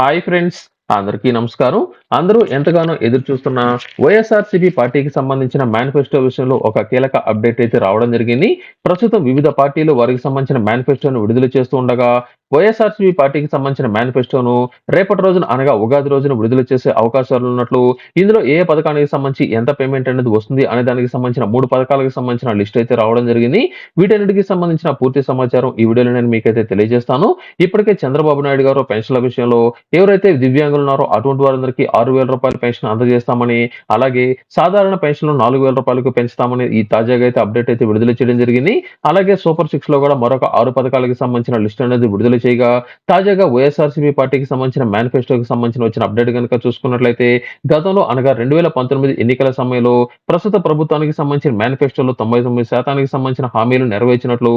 Hi friends అందరికీ నమస్కారం. అందరూ ఎంతగానో ఎదురు చూస్తున్న వైఎస్ఆర్సీపీ పార్టీకి సంబంధించిన మేనిఫెస్టో విషయంలో ఒక కీలక అప్డేట్ అయితే రావడం జరిగింది. ప్రస్తుతం వివిధ పార్టీలు వారికి సంబంధించిన మేనిఫెస్టోను విడుదల చేస్తూ ఉండగా వైఎస్ఆర్సీపీ పార్టీకి సంబంధించిన మేనిఫెస్టోను రేపటి రోజున అనగా ఉగాది రోజున విడుదల చేసే అవకాశాలు ఉన్నట్లు ఇందులో ఏ పథకానికి సంబంధించి ఎంత పేమెంట్ అనేది వస్తుంది అనే దానికి సంబంధించిన మూడు పథకాలకు సంబంధించిన లిస్ట్ అయితే రావడం జరిగింది. వీటన్నిటికి సంబంధించిన పూర్తి సమాచారం ఈ వీడియోలో నేను మీకైతే తెలియజేస్తాను. ఇప్పటికే చంద్రబాబు నాయుడు గారు పెన్షన్ల విషయంలో ఎవరైతే దివ్యాంగులు ఉన్నారో అటువంటి వారందరికీ ఆరు వేల రూపాయల పెన్షన్ అందజేస్తామని అలాగే సాధారణ పెన్షన్ నాలుగు వేల రూపాయలకు పెంచుతామని ఈ తాజాగా అయితే అప్డేట్ అయితే విడుదల చేయడం జరిగింది. అలాగే సూపర్ సిక్స్లో కూడా మరొక ఆరు పథకాలకు సంబంధించిన లిస్ట్ అనేది విడుదల చేయగా తాజాగా వైఎస్ఆర్సీపీ పార్టీకి సంబంధించిన మేనిఫెస్టోకి సంబంధించిన వచ్చిన అప్డేట్ కనుక చూసుకున్నట్లయితే గతంలో అనగా రెండు వేల పంతొమ్మిది ఎన్నికల సమయంలో ప్రస్తుత ప్రభుత్వానికి సంబంధించిన మేనిఫెస్టోలో తొంభై తొమ్మిది శాతానికి సంబంధించిన హామీలు నెరవేర్చినట్లు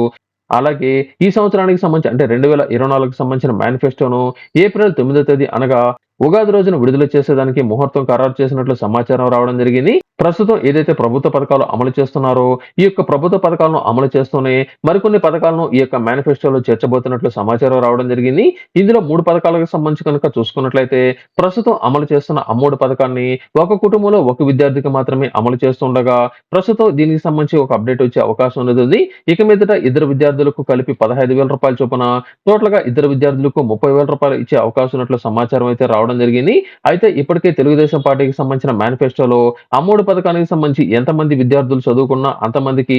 అలాగే ఈ సంవత్సరానికి సంబంధించి అంటే రెండు వేల ఇరవై నాలుగుకి సంబంధించిన మేనిఫెస్టోను ఏప్రిల్ తొమ్మిదో తేదీ అనగా ఉగాది రోజున విడుదల చేసేదానికి ముహూర్తం ఖరారు చేసినట్లు సమాచారం రావడం జరిగింది. ప్రస్తుతం ఏదైతే ప్రభుత్వ పథకాలు అమలు చేస్తున్నారో ఈ యొక్క ప్రభుత్వ పథకాలను అమలు చేస్తూనే మరికొన్ని పథకాలను ఈ యొక్క మేనిఫెస్టోలో చేర్చబోతున్నట్లు సమాచారం రావడం జరిగింది. ఇందులో మూడు పథకాలకు సంబంధించి కనుక చూసుకున్నట్లయితే ప్రస్తుతం అమలు చేస్తున్న అమ్మోడు పథకాన్ని ఒక కుటుంబంలో ఒక విద్యార్థికి మాత్రమే అమలు చేస్తుండగా ప్రస్తుతం దీనికి సంబంధించి ఒక అప్డేట్ వచ్చే అవకాశం ఉన్నది ఇక మీదట ఇద్దరు విద్యార్థులకు కలిపి పదహైదు వేల రూపాయల చొప్పున టోటల్గా ఇద్దరు విద్యార్థులకు ముప్పై వేల రూపాయలు ఇచ్చే అవకాశం ఉన్నట్లు సమాచారం అయితే రావడం జరిగింది. అయితే ఇప్పటికే తెలుగుదేశం పార్టీకి సంబంధించిన మేనిఫెస్టోలో అమ్మోడు పథకానికి సంబంధించి ఎంతమంది విద్యార్థులు చదువుకున్నా అంతమందికి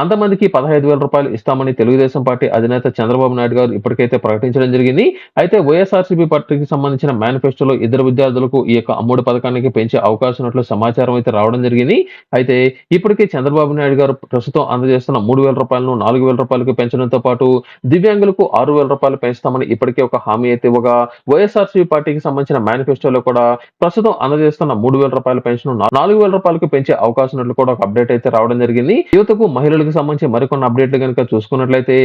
అంతమందికి పదహైదు వేల రూపాయలు ఇస్తామని తెలుగుదేశం పార్టీ అధినేత చంద్రబాబు నాయుడు గారు ఇప్పటికైతే ప్రకటించడం జరిగింది. అయితే వైఎస్ఆర్సీపీ పార్టీకి సంబంధించిన మేనిఫెస్టోలో ఇద్దరు విద్యార్థులకు ఈ యొక్క అమ్ముడు పథకానికి పెంచే అవకాశం ఉన్నట్లు సమాచారం అయితే రావడం జరిగింది. అయితే ఇప్పటికే చంద్రబాబు నాయుడు గారు ప్రస్తుతం అందజేస్తున్న మూడు వేల రూపాయలను నాలుగు వేల రూపాయలకు పెంచడంతో పాటు దివ్యాంగులకు ఆరు వేల రూపాయలు పెంచుతామని ఇప్పటికే ఒక హామీ అయితే ఇవ్వగా వైఎస్ఆర్సీపీ పార్టీకి సంబంధించిన మేనిఫెస్టోలో కూడా ప్రస్తుతం అందజేస్తున్న మూడు వేల రూపాయల పెన్షన్ నాలుగు వేల రూపాయలకు పెంచే అవకాశం ఉన్నట్లు కూడా ఒక అప్డేట్ అయితే రావడం జరిగింది. యువతకు మహిళలు మహిళలకు సంబంధించి మరికొన్ని అప్డేట్లు కనుక చూసుకున్నట్లయితే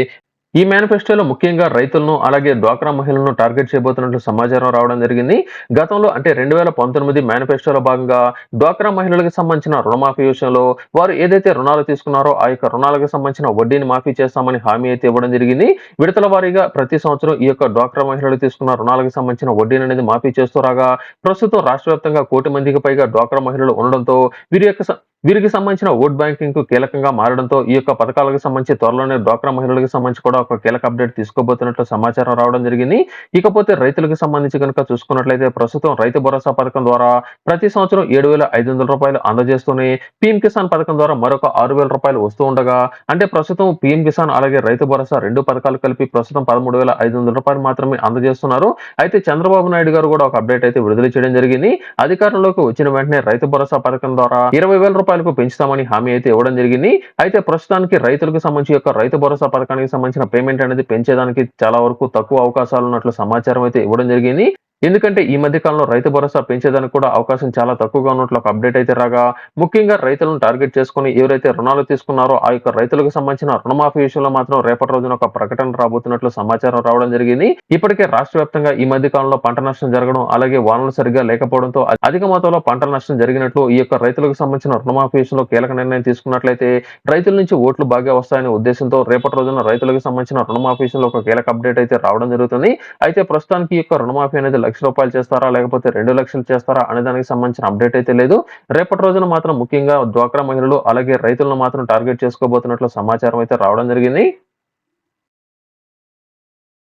ఈ మేనిఫెస్టోలో ముఖ్యంగా రైతులను అలాగే డ్వాక్రా మహిళలను టార్గెట్ చేయబోతున్నట్లు సమాచారం రావడం జరిగింది. గతంలో అంటే రెండు వేల పంతొమ్మిది మేనిఫెస్టోలో భాగంగా డ్వాక్రా మహిళలకు సంబంధించిన రుణమాఫీ విషయంలో వారు ఏదైతే రుణాలు తీసుకున్నారో ఆ యొక్క రుణాలకు సంబంధించిన వడ్డీని మాఫీ చేస్తామని హామీ అయితే ఇవ్వడం జరిగింది. విడతల వారీగా ప్రతి సంవత్సరం ఈ యొక్క డ్వాక్రా మహిళలు తీసుకున్న రుణాలకు సంబంధించిన వడ్డీని అనేది మాఫీ చేస్తూ రాగా ప్రస్తుతం రాష్ట్ర వ్యాప్తంగా కోటి మందికి పైగా డ్వాక్రా మహిళలు ఉండడంతో వీరి యొక్క వీరికి సంబంధించిన ఓట్ బ్యాంకింగ్కు కీలకంగా మారడంతో ఈ యొక్క పథకాలకు సంబంధించి త్వరలోనే డ్వాక్రా మహిళలకు సంబంధించి కూడా ఒక కీలక అప్డేట్ తీసుకోబోతున్నట్లు సమాచారం రావడం జరిగింది. ఇకపోతే రైతులకు సంబంధించి కనుక చూసుకున్నట్లయితే ప్రస్తుతం రైతు భరోసా పథకం ద్వారా ప్రతి సంవత్సరం ఏడు వేల ఐదు వందల రూపాయలు అందజేస్తూనే పీఎం కిసాన్ పథకం ద్వారా మరొక ఆరు వేల రూపాయలు వస్తూ ఉండగా అంటే ప్రస్తుతం పీఎం కిసాన్ అలాగే రైతు భరోసా రెండు పథకాలు కలిపి ప్రస్తుతం పదమూడు వేల ఐదు వందల రూపాయలు మాత్రమే అందజేస్తున్నారు. అయితే చంద్రబాబు నాయుడు గారు కూడా ఒక అప్డేట్ అయితే విడుదల చేయడం జరిగింది. అధికారంలోకి వచ్చిన వెంటనే రైతు భరోసా పథకం ద్వారా ఇరవై వేల రూపాయలకు పెంచుతామని హామీ అయితే ఇవ్వడం జరిగింది. అయితే ప్రస్తుతానికి రైతులకు సంబంధించి యొక్క రైతు భరోసా పథకానికి సంబంధించిన పేమెంట్ అనేది పెంచేదానికి చాలా వరకు తక్కువ అవకాశాలు ఉన్నట్లు సమాచారం అయితే ఇవ్వడం జరిగింది. ఎందుకంటే ఈ మధ్య కాలంలో రైతు భరోసా పెంచేదానికి కూడా అవకాశం చాలా తక్కువగా ఉన్నట్లు ఒక అప్డేట్ అయితే రాగా ముఖ్యంగా రైతులను టార్గెట్ చేసుకుని ఎవరైతే రుణాలు తీసుకున్నారో ఆ యొక్క రైతులకు సంబంధించిన రుణమాఫీ విషయంలో మాత్రం రేపటి రోజున ఒక ప్రకటన రాబోతున్నట్లు సమాచారం రావడం జరిగింది. ఇప్పటికే రాష్ట్ర వ్యాప్తంగా ఈ మధ్య కాలంలో పంట నష్టం జరగడం అలాగే వానలు సరిగ్గా లేకపోవడంతో అధిక మొత్తంలో పంట నష్టం జరిగినట్లు ఈ యొక్క రైతులకు సంబంధించిన రుణమాఫీ విషయంలో కీలక నిర్ణయం తీసుకున్నట్లయితే రైతుల నుంచి ఓట్లు బాగా వస్తాయనే ఉద్దేశంతో రేపటి రోజున రైతులకు సంబంధించిన రుణమాఫీ విషయంలో ఒక కీలక అప్డేట్ అయితే రావడం జరుగుతుంది. అయితే ప్రస్తుతానికి ఈ యొక్క రుణమాఫీ అనేది లక్ష రూపాయలు చేస్తారా లేకపోతే రెండు లక్షలు చేస్తారా అనే దానికి సంబంధించిన అప్డేట్ అయితే లేదు. రేపటి రోజున మాత్రం ముఖ్యంగా డ్వాక్రా మహిళలు అలాగే రైతులను మాత్రం టార్గెట్ చేసుకోబోతున్నట్లు సమాచారం అయితే రావడం జరిగింది.